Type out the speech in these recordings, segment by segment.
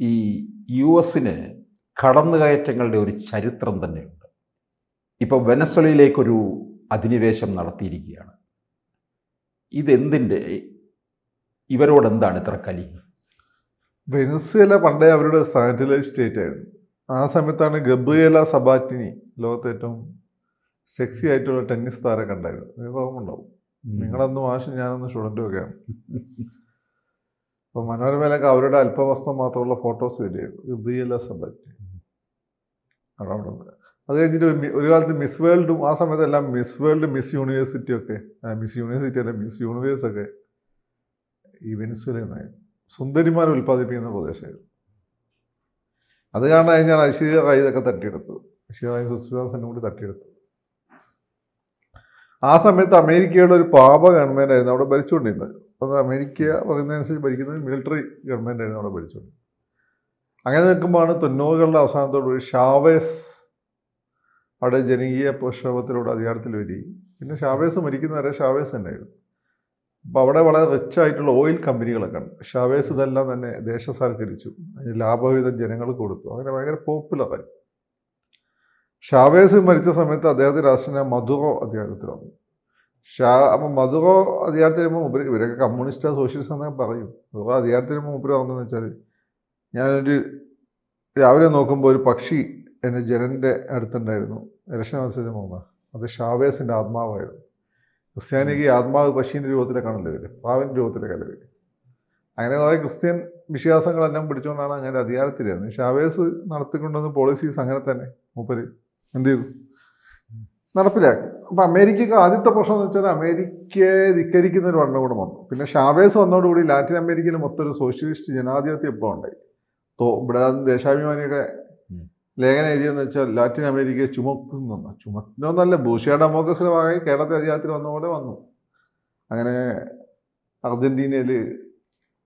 ഈ യു എസിന് കടന്നുകയറ്റങ്ങളുടെ ഒരു ചരിത്രം തന്നെയുണ്ട്. ഇപ്പോൾ വെനസ്വലയിലേക്കൊരു അധിനിവേശം നടത്തിയിരിക്കുകയാണ്. ഇതെന്തിന്റെ? ഇവരോട് എന്താണ് ഇത്ര കലി? വെനസ്വേല പണ്ടേ അവരുടെ സാറ്റലൈറ്റ് സ്റ്റേറ്റ് ആയിരുന്നു. ആ സമയത്താണ് ഗബ്രിയേല സബാറ്റിനി ലോകത്തെ ഏറ്റവും സെക്സി ആയിട്ടുള്ള ടെന്നീസ് താരം കണ്ടായിരുന്നു നിങ്ങൾക്ക് ഓർമ്മയുണ്ടാവും. നിങ്ങളന്ന് മാഷും ഞാനന്ന് സ്റ്റുഡന്റും ഒക്കെയാണ്. അപ്പോൾ മനോരമയിലൊക്കെ അവരുടെ അല്പവസ്ത്രം മാത്രമുള്ള ഫോട്ടോസ് വരികയായിരുന്നു ഗബ്രിയേല സബാറ്റിനി അവിടെ അവിടെ ഉണ്ട്. അത് കഴിഞ്ഞിട്ട് ഒരു കാലത്ത് മിസ് വേൾഡും ആ സമയത്തെല്ലാം മിസ് വേൾഡ് മിസ് യൂണിവേഴ്സിറ്റി ഒക്കെ മിസ് യൂണിവേഴ്സിറ്റി അല്ല മിസ് യൂണിവേഴ്സ് ഒക്കെ ഈ വെനിസ്വേലയിൽ നിന്നായിരുന്നു. സുന്ദരിമാരെ ഉൽപ്പാദിപ്പിക്കുന്ന പ്രദേശമായിരുന്നു. അത് കാരണം കഴിഞ്ഞാണ് ഐശ്വര്യ റായ് ഇതൊക്കെ തട്ടിയെടുത്തത്. ഐശ്വര്യ റായ് സുസ്മിതാസനും കൂടി തട്ടിയെടുത്തത്. ആ സമയത്ത് അമേരിക്കയുടെ ഒരു പാപ ഗവൺമെന്റ് ആയിരുന്നു അവിടെ ഭരിച്ചുകൊണ്ടിരുന്നത്. അപ്പോൾ അമേരിക്ക പറയുന്നതനുസരിച്ച് ഭരിക്കുന്നത് മിലിറ്ററി ഗവൺമെന്റ് ആയിരുന്നു അവിടെ ഭരിച്ചത്. അങ്ങനെ നിൽക്കുമ്പോഴാണ് തൊണ്ണൂറുകളുടെ അവസാനത്തോടുകൂടി ഷാവേസ് അവിടെ ജനകീയ പ്രക്ഷോഭത്തിലൂടെ അധികാരത്തിൽ വരികയും പിന്നെ ഷാവേസ് മരിക്കുന്നവരെ ഷാവേസ് തന്നെയായിരുന്നു. അപ്പോൾ അവിടെ വളരെ റിച്ച് ആയിട്ടുള്ള ഓയിൽ കമ്പനികളൊക്കെ ഉണ്ട്. ഷാവേസ് ഇതെല്ലാം തന്നെ ദേശസാൽക്കരിച്ചു. അതിന് ലാഭവിധം ജനങ്ങൾ കൊടുത്തു. അങ്ങനെ ഭയങ്കര പോപ്പുലറായി ഷാവേസ് മരിച്ച സമയത്ത് അദ്ദേഹത്തെ രാഷ്ട്രീയ മധുറോ അധികാരത്തിൽ വന്നു ഷാ അപ്പം മധുറോ അധികാരത്തിൽ വരുമ്പോൾ മുമ്പ് ഇവരൊക്കെ കമ്മ്യൂണിസ്റ്റ് സോഷ്യലിസ്റ്റ് എന്നൊക്കെ പറയും. മധുറോ അധികാരത്തിൽ വരുമ്പോൾ മുമ്പ് വന്നതെന്ന് വെച്ചാൽ ഞാനൊരു രാവിലെ നോക്കുമ്പോൾ ഒരു പക്ഷി എന്റെ ജനന്റെ അടുത്തുണ്ടായിരുന്നു. ഇലക്ഷൻ മത്സരം പോകുന്ന. അത് ഷാവേസിന്റെ ആത്മാവായിരുന്നു. ക്രിസ്ത്യാനിക്ക് ആത്മാവ് രൂപത്തിലെ കാണല്ലേ വരും പ്രാവിന്റെ കല വരും അങ്ങനെ കുറേ ക്രിസ്ത്യൻ വിശ്വാസങ്ങളെല്ലാം പിടിച്ചുകൊണ്ടാണ് അങ്ങനെ അധികാരത്തിലായിരുന്നത് ഷാവേസ് നടത്തിക്കൊണ്ടുവന്ന പോളിസീസ് അങ്ങനെ തന്നെ. മൂപ്പര് എന്ത് ചെയ്തു? നടപ്പിലാക്കി. അപ്പം അമേരിക്കക്ക് ആദ്യത്തെ പ്രശ്നം എന്ന് വെച്ചാൽ അമേരിക്കയെ ധിക്കരിക്കുന്ന ഒരു ഭരണകൂടം വന്നു. പിന്നെ ഷാവേസ് വന്നതോടുകൂടി ലാറ്റിൻ അമേരിക്കയിൽ മൊത്തം ഒരു സോഷ്യലിസ്റ്റ് ജനാധിപത്യം ഇപ്പം ഉണ്ടായി. തോ ഇവിടെ ദേശാഭിമാനിയൊക്കെ ലേഖന എഴുതിയെന്ന് വെച്ചാൽ ലാറ്റിൻ അമേരിക്കയെ ചുമക്കുന്നു. ചുമക്കുന്നല്ല ബൂഷിയ ഡെമോക്രസിയുടെ ഭാഗമായി കേരളത്തെ അധികാരത്തിൽ വന്ന പോലെ വന്നു. അങ്ങനെ അർജന്റീനയിൽ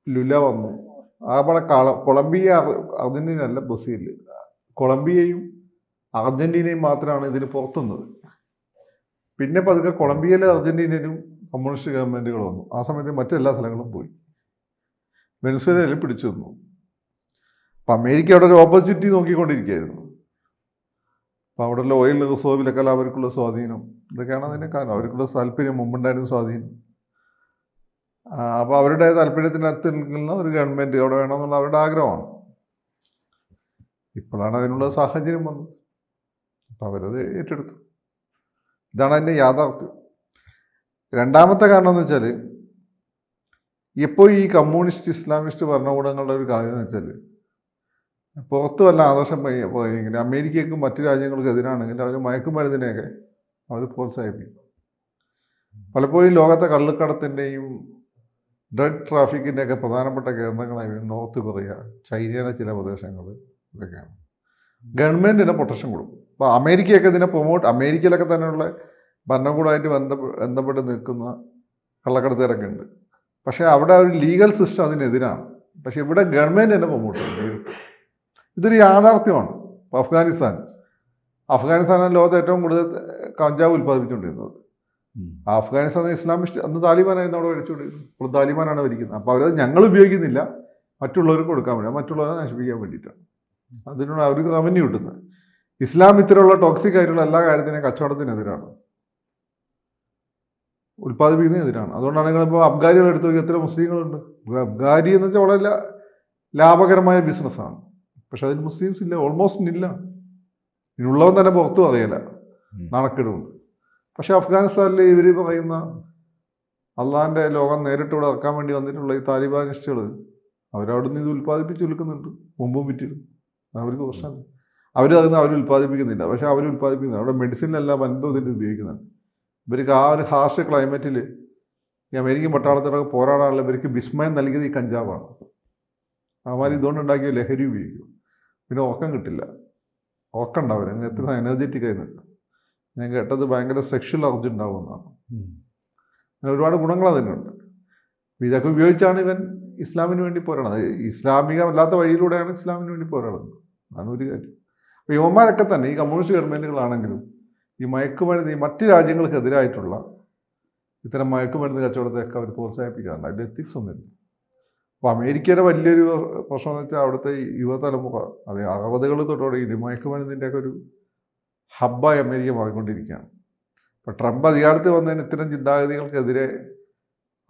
ലുല വന്നു. അവിടെ കള കൊളംബിയ അർ- അർജന്റീന അല്ല ബ്രസീൽ കൊളംബിയയും അർജന്റീനയും മാത്രമാണ് ഇതിന് പുറത്തുന്നത്. പിന്നെ പതുക്കെ കൊളംബിയയിലെ അർജന്റീനയിലും കമ്മ്യൂണിസ്റ്റ് ഗവൺമെന്റുകൾ വന്നു. ആ സമയത്ത് മറ്റെല്ലാ സ്ഥലങ്ങളും പോയി. വെനസ്വേലയിൽ പിടിച്ചു നിന്നു. അപ്പം അമേരിക്ക അവിടെ ഒരു ഓപ്പർച്യൂണിറ്റി നോക്കിക്കൊണ്ടിരിക്കുകയായിരുന്നു. അപ്പോൾ അവിടെയുള്ള ഓയിൽ റിസോർവിലൊക്കെ അവർക്കുള്ള സ്വാധീനം. ഇതൊക്കെയാണ് അതിന്റെ കാരണം. അവർക്കുള്ള താല്പര്യം മുമ്പുണ്ടായിരുന്ന സ്വാധീനം. അപ്പോൾ അവരുടെ താല്പര്യത്തിനകത്ത് നിൽക്കുന്ന ഒരു ഗവൺമെന്റ് അവിടെ വേണമെന്നുള്ള അവരുടെ ആഗ്രഹമാണ്. ഇപ്പോഴാണ് അതിനുള്ള സാഹചര്യം വന്നത്. അപ്പോൾ അവരത് ഏറ്റെടുത്തു. ഇതാണ് അതിന്റെ യാഥാർത്ഥ്യം. രണ്ടാമത്തെ കാരണം എന്ന് വെച്ചാൽ ഇപ്പോൾ ഈ കമ്മ്യൂണിസ്റ്റ് ഇസ്ലാമിസ്റ്റ് ഭരണകൂടങ്ങളുടെ ഒരു കാര്യം എന്ന് വെച്ചാൽ പുറത്ത് വല്ല ആദർശം പോയി- പോയെങ്കിൽ അമേരിക്കയ്ക്കും മറ്റു രാജ്യങ്ങൾക്കും എതിരാണെങ്കിൽ അവർ മയക്കുമരുന്നിനെയൊക്കെ അവർ പ്രോത്സാഹിപ്പിക്കും. പലപ്പോഴും ലോകത്തെ കള്ളുക്കടത്തിന്റെയും ഡ്രഗ് ട്രാഫിക്കിന്റെയൊക്കെ പ്രധാനപ്പെട്ട കേന്ദ്രങ്ങളായി നോർത്ത് കൊറിയ ചൈനയിലെ ചില പ്രദേശങ്ങൾ ഇതൊക്കെയാണ്. ഗവൺമെന്റിന് പ്രൊട്ടക്ഷൻ കൊടുക്കും. അപ്പോൾ അമേരിക്കയൊക്കെ ഇതിനെ പ്രൊമോട്ട് അമേരിക്കയിലൊക്കെ തന്നെയുള്ള ഭരണകൂടമായിട്ട് ബന്ധ ബന്ധപ്പെട്ട് നിൽക്കുന്ന കള്ളക്കടത്തുകാരൊക്കെ ഉണ്ട്. പക്ഷേ അവിടെ ഒരു ലീഗൽ സിസ്റ്റം അതിനെതിരാണ്. പക്ഷേ ഇവിടെ ഗവൺമെന്റ് തന്നെ പ്രൊമോട്ട് ചെയ്യുന്നു ഇതൊരു യാഥാർത്ഥ്യമാണ്. അഫ്ഗാനിസ്ഥാൻ. അഫ്ഗാനിസ്ഥാനാണ് ലോകത്ത് ഏറ്റവും കൂടുതൽ കഞ്ചാവ് ഉൽപ്പാദിപ്പിച്ചുകൊണ്ടിരുന്നത്. അഫ്ഗാനിസ്ഥാൻ ഇസ്ലാമിസ്റ്റ് അന്ന് താലിബാനായിരുന്നു അവിടെ ഭരിച്ചുകൊണ്ടിരുന്നത് ഇപ്പോൾ താലിബാനാണ് ഭരിക്കുന്നത്. അപ്പോൾ അവരത് ഞങ്ങൾ ഉപയോഗിക്കുന്നില്ല. മറ്റുള്ളവർക്ക് കൊടുക്കാൻ വേണ്ടി മറ്റുള്ളവരെ നശിപ്പിക്കാൻ വേണ്ടിയിട്ടാണ്. അതിനുള്ള അവർക്ക് റവന്യൂ കിട്ടുന്നത്. ഇസ്ലാം ഇത്തരമുള്ള ടോക്സിക് ആയിട്ടുള്ള എല്ലാ കാര്യത്തിനും കച്ചവടത്തിനെതിരാണ്. ഉൽപ്പാദിപ്പിക്കുന്നതിനെതിരാണ്. അതുകൊണ്ടാണ് നിങ്ങളിപ്പോൾ അബ്ഗാരികൾ എടുത്തു നോക്കി എത്ര മുസ്ലിങ്ങളുണ്ട്. അബ്ഗാരി എന്ന് വെച്ചാൽ വളരെ ലാഭകരമായ ബിസിനസ്സാണ് പക്ഷെ അതിൽ മുസ്ലിംസ് ഇല്ല ഓൾമോസ്റ്റ് ഇല്ല. ഇതിനുള്ളവൻ തന്നെ പുറത്തും അറിയില്ല. നാണക്കേടുണ്ട് പക്ഷെ അഫ്ഗാനിസ്ഥാനിൽ ഇവർ പറയുന്ന അള്ളാഹിന്റെ ലോകം നേരിട്ട് ഇവിടെ ഇറക്കാൻ വേണ്ടി വന്നിട്ടുള്ള ഈ താലിബാനിസ്റ്റുകൾ അവരവിടുന്ന് ഇത് ഉൽപ്പാദിപ്പിച്ച് വിൽക്കുന്നുണ്ട്. മുമ്പും വിറ്റിരുന്നു. അവർക്ക് പ്രശ്നമില്ല അവർ അതിന് അവർ ഉൽപ്പാദിപ്പിക്കുന്നില്ല. പക്ഷെ അവർ ഉൽപ്പാദിപ്പിക്കുന്നില്ല. അവിടെ മെഡിസിനിലെല്ലാം വൻതോതിൽ ഉപയോഗിക്കുന്നുണ്ട്. ഇവർക്ക് ആ ഒരു ഹാർഷ് ക്ലൈമറ്റിൽ ഈ അമേരിക്കൻ പട്ടാളത്തോടൊക്കെ പോരാടാനുള്ള ഇവർക്ക് വിസ്മയം നൽകിയത് ഈ കഞ്ചാവാണ്. അവന്മാർ ഇതുകൊണ്ടുണ്ടാക്കിയ ലഹരി ഉപയോഗിക്കും. പിന്നെ ഉറക്കം കിട്ടില്ല. ഉറക്കം ഉണ്ടാവില്ല. നിങ്ങൾ എത്ര എനർജറ്റിക് ആയി നിൽക്കും. ഞാൻ കേട്ടത് ഭയങ്കര സെക്ഷൽ അർജ് ഉണ്ടാവുമെന്നാണ്. അങ്ങനെ ഒരുപാട് ഗുണങ്ങൾ അതിനുണ്ട്. ഇതൊക്കെ ഉപയോഗിച്ചാണ് ഇവൻ ഇസ്ലാമിന് വേണ്ടി പോരാടുന്നത്. ഇസ്ലാമികമല്ലാത്ത വഴിയിലൂടെയാണ് ഇസ്ലാമിന് വേണ്ടി പോരാടുന്നത്. അതാണ് ഒരു കാര്യം. അപ്പോൾ യുവന്മാരൊക്കെ തന്നെ ഈ കമ്മ്യൂണിസ്റ്റ് ഗവൺമെന്റുകളാണെങ്കിലും ഈ മയക്കുമരുന്ന് ഈ മറ്റ് രാജ്യങ്ങൾക്കെതിരായിട്ടുള്ള ഇത്തരം മയക്കുമരുന്ന് കച്ചവടത്തെയൊക്കെ അവർ പ്രോത്സാഹിപ്പിക്കാറുണ്ട്. അതിന്റെ എത്തിക്സ് ഒന്നുമില്ല. അപ്പോൾ അമേരിക്കയുടെ വലിയൊരു പ്രശ്നം എന്ന് വെച്ചാൽ അവിടുത്തെ യുവതലമുഖ അതെ അറുപതുകൾ തൊട്ടോടെ ഈ മയക്കുമരുന്നിന്റെയൊക്കെ ഒരു ഹബ്ബായി അമേരിക്ക മാറിക്കൊണ്ടിരിക്കുകയാണ്. അപ്പോൾ ട്രംപ് അധികാരത്തിൽ വന്നതിന് ഇത്തരം ചിന്താഗതികൾക്കെതിരെ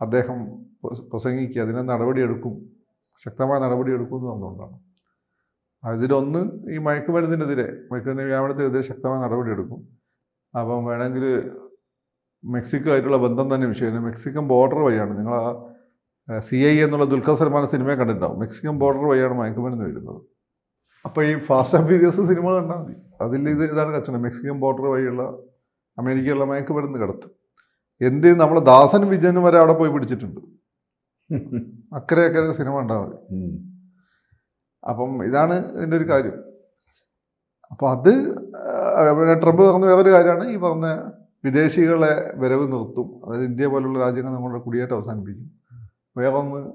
അദ്ദേഹം പ്രസ- പ്രസംഗിക്കുക അതിനെ നടപടിയെടുക്കും ശക്തമായ നടപടിയെടുക്കും എന്ന് പറഞ്ഞുകൊണ്ടാണ് അതിലൊന്ന് ഈ മയക്കുമരുന്നിനെതിരെ മയക്കുമരുന്ന് വ്യാപനത്തിനെതിരെ ശക്തമായ നടപടിയെടുക്കും. അപ്പം വേണമെങ്കിൽ മെക്സിക്കോ ആയിട്ടുള്ള ബന്ധം തന്നെ വിഷയം. മെക്സിക്കൻ ബോർഡർ വഴിയാണ് നിങ്ങൾ ആ സി ഐ എന്നുള്ള ദുൽഖർ സൽമാൻ സിനിമയെ കണ്ടിട്ടുണ്ടാവും. മെക്സിക്കൻ ബോർഡർ വഴിയാണ് മയക്കുമരുന്ന് വരുന്നത്. അപ്പോൾ ഈ ഫാസ്റ്റ് ആൻഡ് ഫ്യൂരിയസ് സിനിമ കണ്ടാൽ മതി. അതിൽ ഇത് ഇതാണ് കച്ചവടം. മെക്സിക്കൻ ബോർഡർ വഴിയുള്ള അമേരിക്കയിലുള്ള മയക്കുമരുന്ന് കടത്ത്. എന്ത് നമ്മൾ ദാസൻ വിജയനും വരെ അവിടെ പോയി പിടിച്ചിട്ടുണ്ട്. അക്കരെ അക്കരെ സിനിമ ഉണ്ടാവും. അപ്പം ഇതാണ് ഇതിന്റെ ഒരു കാര്യം. അപ്പോൾ അത് ട്രംപ് പറഞ്ഞ വേറൊരു കാര്യമാണ്. ഈ പറഞ്ഞ വിദേശികളെ വരവ് നിർത്തും. അതായത് ഇന്ത്യ പോലുള്ള രാജ്യങ്ങൾ നമ്മളുടെ കുടിയേറ്റം അവസാനിപ്പിക്കും. വേറൊന്ന്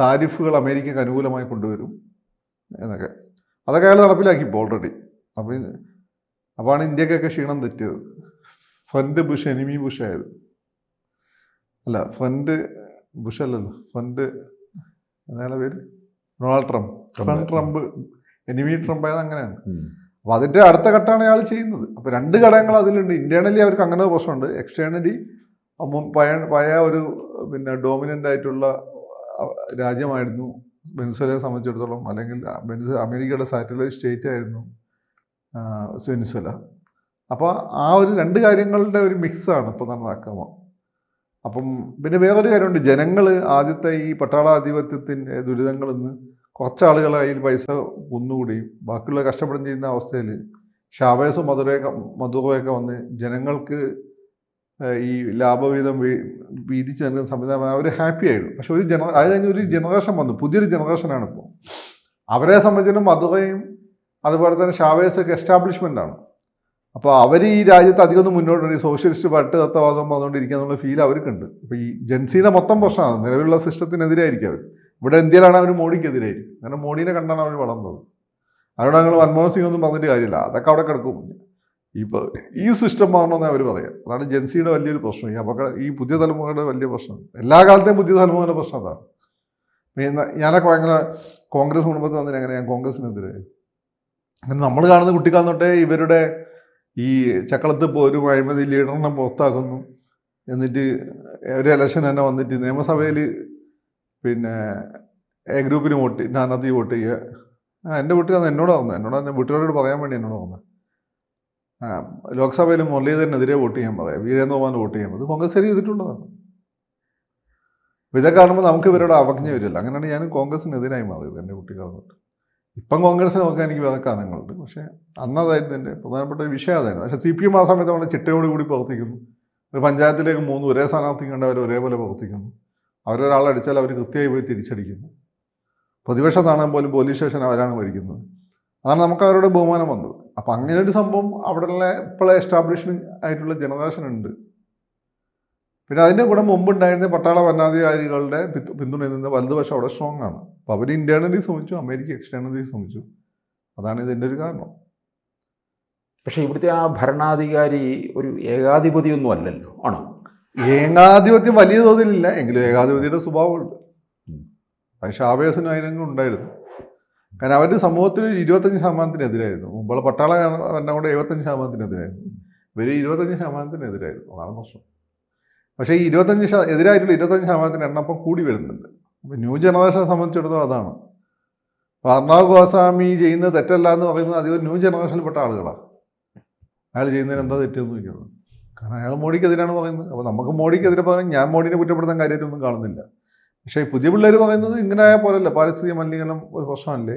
താരിഫുകൾ അമേരിക്കയ്ക്ക് അനുകൂലമായി കൊണ്ടുവരും എന്നൊക്കെ. അതൊക്കെ അയാൾ നടപ്പിലാക്കി ഇപ്പോൾ ഓൾറെഡി അപ്പോൾ അപ്പോഴാണ് ഇന്ത്യക്കൊക്കെ ക്ഷീണം തെറ്റിയത്. ഫ്രണ്ട് ബുഷ് എനിമി ബുഷ് ആയത്. അല്ല ഫ്രണ്ട് ബുഷ് അല്ലല്ലോ. ഫ്രണ്ട് എന്നയാളെ പേര്? Donald Trump. Friend Trump. Enemy Trump. ആയത് അങ്ങനെയാണ്. അപ്പൊ അപ്പോൾ അതിന്റെ അടുത്ത ഘട്ടമാണ് അയാൾ ചെയ്യുന്നത്. അപ്പോൾ രണ്ട് ഘടകങ്ങൾ അതിലുണ്ട്. ഇന്റേണലി അവർക്ക് അങ്ങനെ ഒരു പ്രശ്നമുണ്ട്. എക്സ്റ്റേണലി പഴയ പഴയ ഒരു പിന്നെ ഡോമിനന്റ് ആയിട്ടുള്ള രാജ്യമായിരുന്നു വെനിസ്വലയെ സംബന്ധിച്ചിടത്തോളം. അല്ലെങ്കിൽ അമേരിക്കയുടെ സാറ്റലൈറ്റ് സ്റ്റേറ്റ് ആയിരുന്നു വെനിസ്വല. അപ്പോൾ ആ ഒരു രണ്ട് കാര്യങ്ങളുടെ ഒരു മിക്സാണ് ഇപ്പോൾ നടന്ന അക്രമം അപ്പം പിന്നെ വേറൊരു കാര്യമുണ്ട്. ജനങ്ങൾ ആദ്യത്തെ ഈ പട്ടാളാധിപത്യത്തിന്റെ ദുരിതങ്ങളിൽ നിന്ന് കുറച്ച് അതിൽ പൈസ കുന്നുകൂടിയും ബാക്കിയുള്ള കഷ്ടപ്പെടും ചെയ്യുന്ന അവസ്ഥയിൽ ഷാവേസും മധുരയൊക്കെ മധുറയൊക്കെ വന്ന് ജനങ്ങൾക്ക് ഈ ലാഭവിഹിതം വീതിച്ച് നൽകുന്ന സംവിധാനം അവർ ഹാപ്പി ആയിരുന്നു പക്ഷെ ഒരു ജന അത് കഴിഞ്ഞ് ഒരു ജനറേഷൻ വന്നു. പുതിയൊരു ജനറേഷനാണ് ഇപ്പോൾ അവരെ സംബന്ധിച്ചിടത്തോളം മധുരയും അതുപോലെ തന്നെ ഷാവേസൊക്കെ എസ്റ്റാബ്ലിഷ്മെന്റ് ആണ് അപ്പോൾ അവർ ഈ രാജ്യത്ത് അധികം മുന്നോട്ട് ഈ സോഷ്യലിസ്റ്റ് പട്ട് തത്വവാദം വന്നുകൊണ്ടിരിക്കുക എന്നുള്ള ഫീൽ അവർക്കുണ്ട്. അപ്പോൾ ഈ ജൻസീനെ മൊത്തം പ്രശ്നമാണ്. നിലവിലുള്ള സിസ്റ്റത്തിനെതിരായിരിക്കും അവർ ഇവിടെ ഇന്ത്യയിലാണ് അവർ മോഡിക്കെതിരായിരിക്കും കാരണം മോഡിനെ കണ്ടാണ് അവർ വളർന്നത്. അതുകൊണ്ട് ഞങ്ങൾ മൻമോഹൻ സിംഗ് ഒന്നും പറഞ്ഞിട്ട് കാര്യമില്ല. അതൊക്കെ അവിടെ കിടക്കും. ഇപ്പോൾ ഈ സിസ്റ്റം മാറണമെന്ന് അവർ പറയാം. അതാണ് ജൻസിയുടെ വലിയൊരു പ്രശ്നം. ഈ അപകട ഈ പുതിയ തലമുറയുടെ വലിയ പ്രശ്നം. എല്ലാ കാലത്തെയും പുതിയ തലമുറയുടെ പ്രശ്നം അതാണ്. ഞാനൊക്കെ ഭയങ്കര കോൺഗ്രസ് കുടുംബത്തിൽ വന്നിട്ട് എങ്ങനെ ഞാൻ കോൺഗ്രസിനെതിരെ. നമ്മൾ കാണുന്ന കുട്ടിക്കാലം തൊട്ടേ ഇവരുടെ ഈ ചക്കളത്ത് പോരും അഴിമതി ലീഡറിനെ പുറത്താക്കുന്നു എന്നിട്ട് ഒരു ഇലക്ഷൻ തന്നെ വന്നിട്ട് നിയമസഭയിൽ പിന്നെ എ ഗ്രൂപ്പിന് വോട്ട് സ്ഥാനാർത്ഥി വോട്ട് ചെയ്യുക. ആ എന്റെ അന്ന് എന്നോട് പറഞ്ഞു എന്നോട് തന്നെ വീട്ടുകാരോട് പറയാൻ വേണ്ടി എന്നോട് ആ ലോക്സഭയിൽ മുരളീധരനെതിരെ വോട്ട് ചെയ്യാൻ പറയാം വീരേന്ദ്രകുമാറിന് വോട്ട് ചെയ്യാൻ അത് കോൺഗ്രസ് ചെയ്തിട്ടുള്ളതാണ്. അപ്പോൾ ഇതൊക്കെ കാണുമ്പോൾ നമുക്ക് ഇവരോട് അവജ്ഞ വരില്ല. അങ്ങനെയാണ് ഞാൻ കോൺഗ്രസിനെതിരായി മാറിയത് എന്റെ കുട്ടിക്കാലം തൊട്ട്. ഇപ്പം കോൺഗ്രസ് നോക്കാൻ എനിക്ക് വേറെ കാരണങ്ങളുണ്ട് പക്ഷേ അന്നതായിരുന്നു എന്റെ പ്രധാനപ്പെട്ട ഒരു വിഷയം അതായിരുന്നു. പക്ഷേ സി പി എം ആ സമയത്ത് നമ്മുടെ ചിട്ടയോട് കൂടി പ്രവർത്തിക്കുന്നു. ഒരു പഞ്ചായത്തിലേക്ക് മൂന്ന് ഒരേ സ്ഥാനാർത്ഥി കണ്ടവർ ഒരേപോലെ പ്രവർത്തിക്കുന്നു. അവരൊരാളെ അടിച്ചാൽ അവർ കൃത്യമായി പോയി തിരിച്ചടിക്കുന്നു. പ്രതിപക്ഷം കാണാൻ പോലും പോലീസ് സ്റ്റേഷൻ അവരാണ് ഭരിക്കുന്നത്. അതാണ് നമുക്ക് അവരോട് ബഹുമാനം വന്നത്. അപ്പം അങ്ങനെ ഒരു സംഭവം അവിടെയുള്ള ഇപ്പോഴെ എസ്റ്റാബ്ലിഷ്മെന്റ് ആയിട്ടുള്ള ജനറേഷൻ ഉണ്ട്. പിന്നെ അതിന്റെ കൂടെ മുമ്പുണ്ടായിരുന്ന പട്ടാള ഭരണാധികാരികളുടെ പിന്തു- പിന്തുണയിൽ നിന്ന് വലതുപക്ഷം അവിടെ സ്ട്രോങ് ആണ്. അപ്പോൾ അവർ ഇന്റേണലി ശ്രമിച്ചു അമേരിക്ക എക്സ്റ്റേണലി ശ്രമിച്ചു. അതാണ് ഇതിന്റെ ഒരു കാരണം. പക്ഷേ ഇവിടുത്തെ ആ ഭരണാധികാരി ഒരു ഏകാധിപതിയൊന്നും അല്ലല്ലോ ആണോ? ഏകാധിപത്യം വലിയ തോതിലില്ല എങ്കിലും ഏകാധിപതിയുടെ സ്വഭാവമുണ്ട്. അത് ഷാബേസിനും അതിനും ഉണ്ടായിരുന്നു. കാരണം അവർ സമൂഹത്തിൽ ഇരുപത്തഞ്ച് ശതമാനത്തിനെതിരായിരുന്നു. മുമ്പുള്ള പട്ടാള ഭരണകൂടെ എഴുപത്തഞ്ച് ശതമാനത്തിനെതിരായിരുന്നു. ഇവർ ഇരുപത്തഞ്ച് ശതമാനത്തിനെതിരായിരുന്നു. അതാണ് പ്രശ്നം. പക്ഷേ ഈ ഇരുപത്തഞ്ച് ശത എതിരായിട്ടുള്ള ഇരുപത്തഞ്ച് ശതമാനത്തിന് എണ്ണപ്പം കൂടി വരുന്നുണ്ട്. അപ്പോൾ ന്യൂ ജനറേഷനെ സംബന്ധിച്ചിടത്തോളം അതാണ്. അർണവ് ഗോസ്വാമി ചെയ്യുന്നത് തെറ്റല്ല എന്ന് പറയുന്നത് അധികം ന്യൂ ജനറേഷനിൽപ്പെട്ട ആളുകളാണ്. അയാൾ ചെയ്യുന്നതിന് എന്താ തെറ്റെന്ന് ചോദിക്കുന്നത്. കാരണം അയാൾ മോഡിക്കെതിരാണ് പറയുന്നത്. അപ്പോൾ നമുക്ക് മോഡിക്കെതിരെ പറയാൻ ഞാൻ മോഡിനെ കുറ്റപ്പെടുത്താൻ കാര്യമായിട്ടൊന്നും കാണുന്നില്ല. പക്ഷേ പുതിയ പിള്ളേർ പറയുന്നത് ഇങ്ങനെ ആയാൽ പോലല്ല പാരിസ്ഥിതിക മലിനീകരണം ഒരു പ്രശ്നമല്ലേ?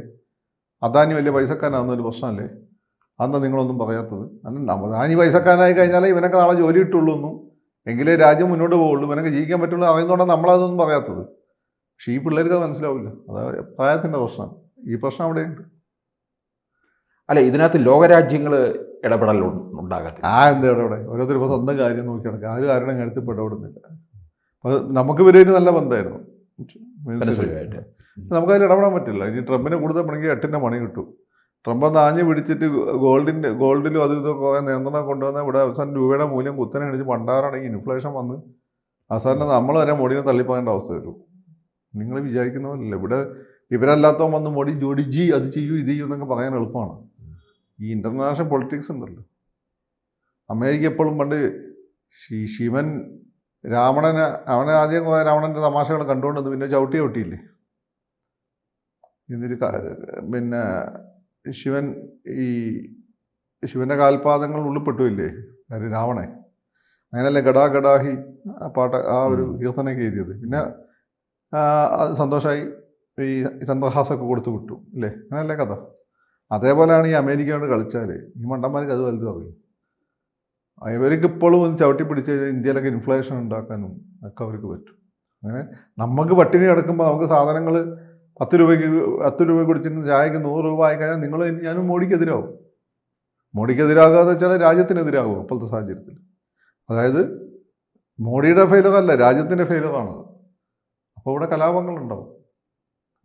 അദാനി വലിയ പൈസക്കാരനാകുന്ന ഒരു പ്രശ്നമല്ലേ? അന്ന് നിങ്ങളൊന്നും പറയാത്തത്. അന്ന് അദാനി പൈസക്കാരനായി കഴിഞ്ഞാൽ ഇവനൊക്കെ നാളെ ജോലി കിട്ടുള്ളൂ എന്നും എങ്കിലേ രാജ്യം മുന്നോട്ട് പോവുള്ളൂ. ഇവനൊക്കെ ജീവിക്കാൻ പറ്റുള്ളൂ അറിയുന്നതുകൊണ്ടാണ് നമ്മളതൊന്നും പറയാത്തത്. പക്ഷേ ഈ പിള്ളേർക്ക് അത് മനസ്സിലാവില്ല. അത് പ്രായത്തിന്റെ പ്രശ്നം. ഈ പ്രശ്നം അവിടെയുണ്ട്. അല്ല ഇതിനകത്ത് ലോകരാജ്യങ്ങൾ ഇടപെടൽ ഉണ്ടാകത്തില്ല. ആ എന്താ ഇടപെടെ ഓരോരുത്തർ ഇപ്പോൾ സ്വന്തം കാര്യം നോക്കി നടക്കുക. ആരും ആരുടെ കാര്യത്തിൽ ഇടപെടുന്നില്ല. അപ്പോൾ നമുക്ക് ഇവരൊരു നല്ല ബന്ധമായിരുന്നു. നമുക്കതിൽ ഇടപെടാൻ പറ്റില്ല. ഇനി ട്രംപിനെ കൂടുതൽ പണിക്ക് എട്ടിന്റെ പണി കിട്ടും. ട്രംപ് അത് ആഞ്ഞു പിടിച്ചിട്ട് ഗോൾഡിന്റെ ഗോൾഡിലും അതും ഇതൊക്കെ കുറേ നിയന്ത്രണം കൊണ്ടുവന്നാൽ ഇവിടെ അവസാനം രൂപയുടെ മൂല്യം കുത്തനെ അടിച്ച് പണ്ടാറാണെങ്കിൽ ഇൻഫ്ലേഷൻ വന്ന്. അവസാനം നമ്മൾ വരെ മോഡിനെ തള്ളിപ്പോകേണ്ട അവസ്ഥ വരും. നിങ്ങൾ വിചാരിക്കുന്ന പോലല്ല ഇവിടെ ഇവരല്ലാത്തവൻ വന്ന് മോഡി ജോഡി ജി അത് ചെയ്യൂ ഇത് ചെയ്യൂ എന്നൊക്കെ പറയാൻ എളുപ്പമാണ്. ഈ ഇന്റർനാഷണൽ പൊളിറ്റിക്സ് ഉണ്ടല്ലോ. അമേരിക്ക എപ്പോഴും പണ്ട് ശിവൻ രാവണന് അവനെ ആദ്യം രാവണന്റെ തമാശകൾ കണ്ടുകൊണ്ടത് പിന്നെ ചവിട്ടി ചവിട്ടിയില്ലേ? എന്നിട്ട് പിന്നെ ശിവൻ ഈ ശിവന്റെ കാൽപാദങ്ങൾ ഉള്ളിപ്പെട്ടുമില്ലേ രാവണെ അങ്ങനെയല്ലേ ഗടാ ഗടാഹി ആ പാട്ട് ആ ഒരു കീർത്തനൊക്കെ എഴുതിയത്. പിന്നെ അത് സന്തോഷമായി ഈ ചന്ദ്രഹാസൊക്കെ കൊടുത്തു വിട്ടു അല്ലേ അങ്ങനല്ലേ കഥ? അതേപോലെയാണ് ഈ അമേരിക്കയോട് കളിച്ചാൽ ഈ മണ്ടന്മാർക്ക് അത് വലുതും അറിയും ഇവർക്ക് ഇപ്പോഴും ഒന്ന് ചവിട്ടി പിടിച്ച് കഴിഞ്ഞാൽ ഇന്ത്യയിലൊക്കെ ഇൻഫ്ലേഷൻ ഉണ്ടാക്കാനും ഒക്കെ അവർക്ക് പറ്റും. അങ്ങനെ നമുക്ക് പട്ടിണി കിടക്കുമ്പോൾ നമുക്ക് സാധനങ്ങൾ പത്ത് രൂപയ്ക്ക് പത്ത് രൂപ കുടിച്ചിരുന്ന ചായക്ക് നൂറ് രൂപ ആയി കഴിഞ്ഞാൽ നിങ്ങൾ ഞാനും മോഡിക്കെതിരാവും. മോഡിക്കെതിരാകാതെ വെച്ചാൽ രാജ്യത്തിനെതിരാകും അപ്പോഴത്തെ സാഹചര്യത്തിൽ. അതായത് മോഡിയുടെ ഫെയിലർ അല്ല രാജ്യത്തിന്റെ ഫെയിലറാണ് അപ്പോൾ ഇവിടെ കലാപങ്ങളുണ്ടാവും.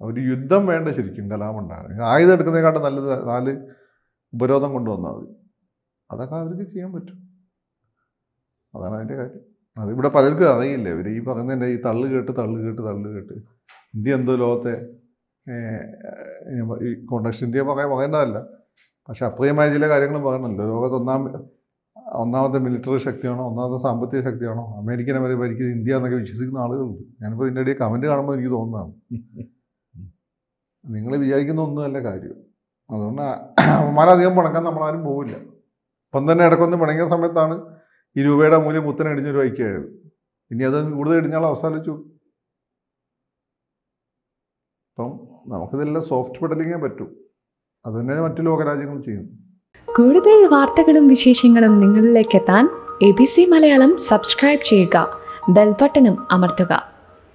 ഒരു യുദ്ധം വേണ്ട ശരിക്കും കലാപം ഉണ്ടാകാൻ ആയുധം എടുക്കുന്നതിനെക്കാട്ടും നല്ലത് നാല് ഉപരോധം കൊണ്ടുവന്നാൽ മതി. അതൊക്കെ അവർക്ക് ചെയ്യാൻ പറ്റും. അതാണ് അതിന്റെ കാര്യം. അതിവിടെ പലർക്കും അറിയില്ല. ഇവർ ഈ പറയുന്നതിന്റെ ഈ തള്ളു കേട്ട് തള്ളു കേട്ട് തള്ളു കേട്ട്. ഇന്ത്യ എന്തോ ലോകത്തെ ഈ കോൺടാക്ട് ഇന്ത്യ പറയാൻ പറയേണ്ടതല്ല. പക്ഷെ അപ്രിയമായ ചില കാര്യങ്ങളും പറയണമല്ലോ ലോകത്ത് ഒന്നാം ഒന്നാമത്തെ മിലിറ്ററി ശക്തിയാണോ ഒന്നാമത്തെ സാമ്പത്തിക ശക്തിയാണോ അമേരിക്കനെ വരെ ഭരിക്കുന്നത് ഇന്ത്യ എന്നൊക്കെ വിശ്വസിക്കുന്ന ആളുകളുണ്ട്. ഞാനിപ്പോൾ ഇതിന്റെ ഇടയിൽ കമന്റ് കാണുമ്പോൾ എനിക്ക് തോന്നുന്നതാണ്. നിങ്ങൾ വിചാരിക്കുന്ന ഒന്നുമല്ല കാര്യം. അതുകൊണ്ട് അവന്മാരധികം പണക്കാൻ നമ്മളാരും പോവില്ല. ഇപ്പം തന്നെ ഇടക്കൊന്ന് പിണങ്ങിയ സമയത്താണ് ഈ രൂപയുടെ മൂല്യം മുത്തനെ ഇടിഞ്ഞൊരു വൈക്കായത് ഇനി അത് കൂടുതൽ ഇടിഞ്ഞാൽ അവസാനിച്ചു അപ്പം നമുക്കിതെല്ലാം സോഫ്റ്റ് പെഡലിങ്ങേ പറ്റൂ. അത് തന്നെയാണ് മറ്റു ലോകരാജ്യങ്ങൾ ചെയ്യുന്നു. കൂടുതൽ വാർത്തകളും വിശേഷങ്ങളും നിങ്ങളിലേക്ക് എത്താൻ A B C Malayalam subscribe ചെയ്യുക. ബെൽബട്ടനും അമർത്തുക.